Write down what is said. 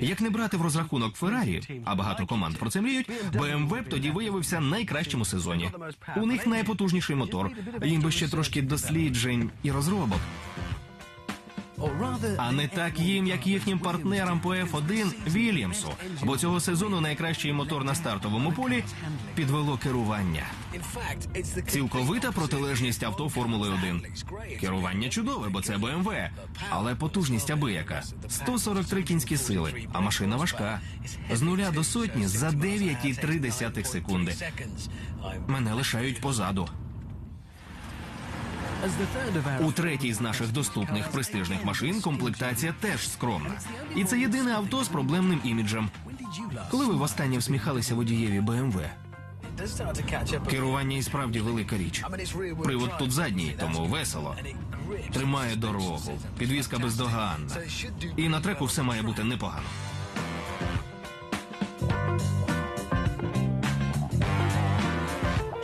Як не брати в розрахунок Феррарі, а багато команд про це мріють, BMW б тоді виявився найкращим у сезоні. У них найпотужніший мотор. Їм би ще трошки досліджень і розробок. А не так їм, як їхнім партнерам по F1 Вільямсу. Бо цього сезону найкращий мотор на стартовому полі підвело керування. Цілковита протилежність авто Формули 1. Керування чудове, бо це BMW, але потужність абияка 143 кінські сили, а машина важка. З нуля до сотні за 9,3 секунди. Мене лишають позаду. У третій з наших доступних престижних машин комплектація теж скромна. І це єдине авто з проблемним іміджем. Коли ви востаннє всміхалися водієві BMW? Керування і справді велика річ. Привод тут задній, тому весело. Тримає дорогу, підвізка бездоганна. І на треку все має бути непогано.